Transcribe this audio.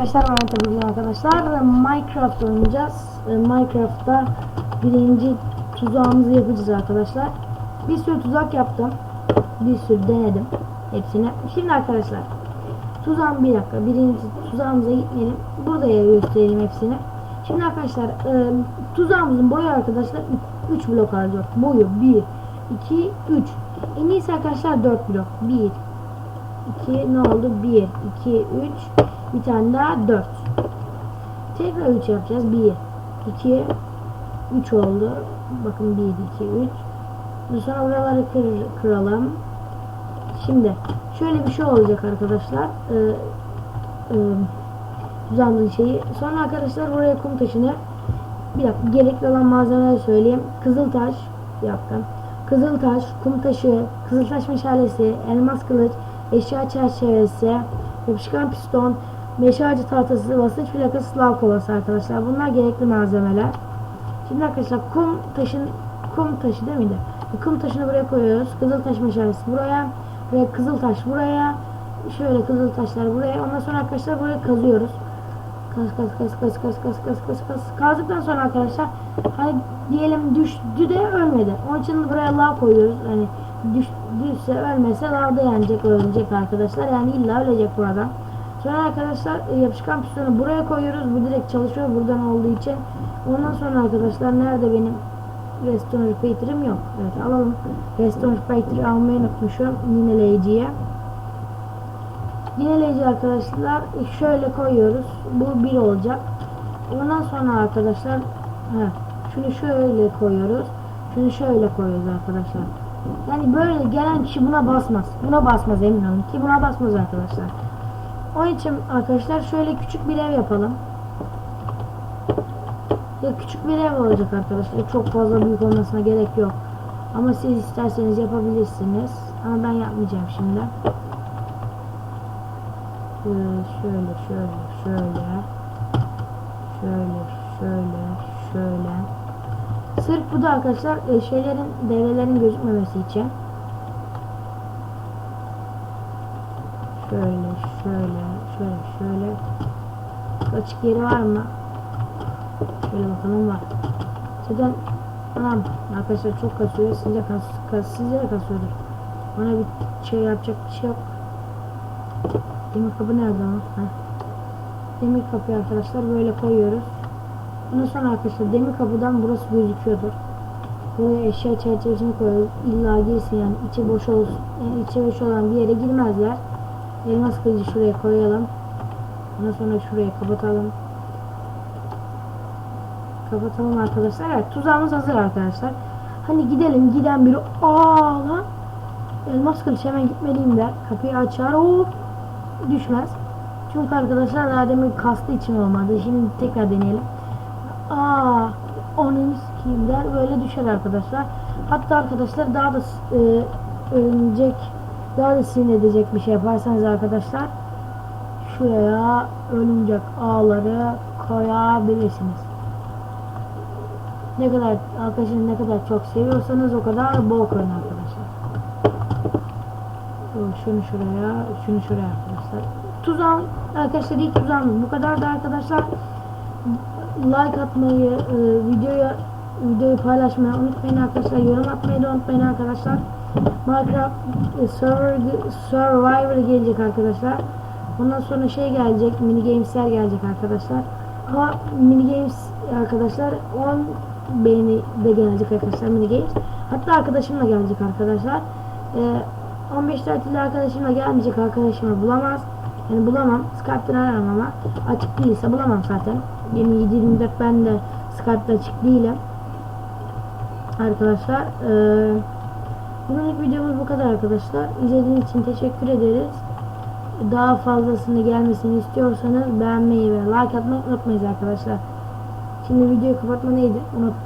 arkadaşlar ben tabii arkadaşlar Minecraft oynayacağız. Ee, Minecraft'ta birinci tuzağımızı yapacağız arkadaşlar. Bir sürü tuzak yaptım. Bir sürü denedim hepsini. Şimdi arkadaşlar tuzağım bir dakika. Birinci tuzağımıza gitmeyelim. Burada gösterelim hepsini. Şimdi arkadaşlar e, tuzağımızın boyu arkadaşlar 3 blok alacak. Boyu 1, 2, 3. En iyisi arkadaşlar 4 blok. 1, 2 ne oldu? 1, 2, 3 bir tane daha 4 tekrar 3 yapacağız. 1, 2 3 oldu. Bakın 1, 2, 3 sonra buraları kır, kıralım. Şimdi şöyle bir şey olacak arkadaşlar. Ee, e, şeyi. Sonra arkadaşlar buraya kum taşını bir dakika gerekli olan malzemeleri söyleyeyim. Kızıltaş bir dakika. Kızıltaş, kum taşı, kızıltaş meşalesi, elmas kılıç, eşya çerçevesi, yapışkan piston, meşe tahtası, basınç plakası, lav kovası arkadaşlar. Bunlar gerekli malzemeler. Şimdi arkadaşlar kum taşın kum taşı değil miydi? Kum taşını buraya koyuyoruz. Kızıltaş meşalesi buraya. Buraya kızıltaş buraya. Şöyle kızıltaşlar buraya. Ondan sonra arkadaşlar buraya kazıyoruz. Kaz kaz kaz kaz kaz kaz kaz kaz kaz. Kazdıktan sonra arkadaşlar hani diyelim düştü de ölmedi. Onun için buraya lav koyuyoruz. Hani düş, düşse ölmese lavda yanacak ölecek arkadaşlar. Yani illa ölecek burada. Sonra arkadaşlar e, yapışkan pistonu buraya koyuyoruz. Bu direkt çalışıyor buradan olduğu için. Ondan sonra arkadaşlar nerede benim Restore Repeater'ım yok. Evet alalım. Restore Repeater'ı almayı unutmuşum. Yineleyiciye. Yineleyici arkadaşlar e, şöyle koyuyoruz. Bu bir olacak. Ondan sonra arkadaşlar heh, şunu şöyle koyuyoruz. Şunu şöyle koyuyoruz arkadaşlar. Yani böyle gelen kişi buna basmaz. Buna basmaz emin olun ki buna basmaz arkadaşlar. Onun için arkadaşlar şöyle küçük bir ev yapalım. Ya küçük bir ev olacak arkadaşlar. Çok fazla büyük olmasına gerek yok. Ama siz isterseniz yapabilirsiniz. Ama ben yapmayacağım şimdi. Ee, şöyle şöyle şöyle şöyle şöyle şöyle sırf bu da arkadaşlar e, şeylerin devrelerin gözükmemesi için. Şöyle şöyle şöyle şöyle. Açık yeri var mı? Şöyle bakalım var. Zaten anam arkadaşlar çok kasıyor size kas, kas size de kasıyordur bir şey yapacak bir şey yok. Demir kapı nerede ama demir kapıyı arkadaşlar böyle koyuyoruz Sonra arkadaşlar demir kapıdan burası gözüküyordur. Buraya eşya çerçevesini koyuyoruz. İlla girsin yani içi boş olsun. Yani içi boş olan bir yere girmezler. Elmas kılıcı şuraya koyalım. Ondan sonra şuraya kapatalım. Kapatalım arkadaşlar. Evet tuzağımız hazır arkadaşlar. Hani gidelim giden biri aa lan elmas kılıç hemen gitmeliyim der. Kapıyı açar hop düşmez. Çünkü arkadaşlar daha demin kastı için olmadı. Şimdi tekrar deneyelim. Aa, onun sikiyim der böyle düşer arkadaşlar. Hatta arkadaşlar daha da e, örümcek daha da sinir edecek bir şey yaparsanız arkadaşlar şuraya örümcek ağları koyabilirsiniz. Ne kadar arkadaşını ne kadar çok seviyorsanız o kadar bol koyun arkadaşlar. Şunu şuraya, şunu şuraya arkadaşlar. Tuzağım arkadaşlar ilk tuzağımız bu kadar da arkadaşlar like atmayı, e, videoya videoyu paylaşmayı unutmayın arkadaşlar. Yorum atmayı da unutmayın arkadaşlar. Minecraft e, Survivor gelecek arkadaşlar. Ondan sonra şey gelecek, mini games'ler gelecek arkadaşlar. Ama mini games arkadaşlar 10 beğeni de gelecek arkadaşlar mini games. Hatta arkadaşımla gelecek arkadaşlar. E, 15 tatili arkadaşımla gelmeyecek arkadaşımı bulamaz. Yani bulamam. Skype'den ararım ama açık değilse bulamam zaten. 27-24 ben de Skype'da açık değilim. Arkadaşlar ee, bugünlük videomuz bu kadar arkadaşlar. İzlediğiniz için teşekkür ederiz. Daha fazlasını gelmesini istiyorsanız beğenmeyi ve like atmayı unutmayın arkadaşlar. Şimdi videoyu kapatma neydi? Unuttum.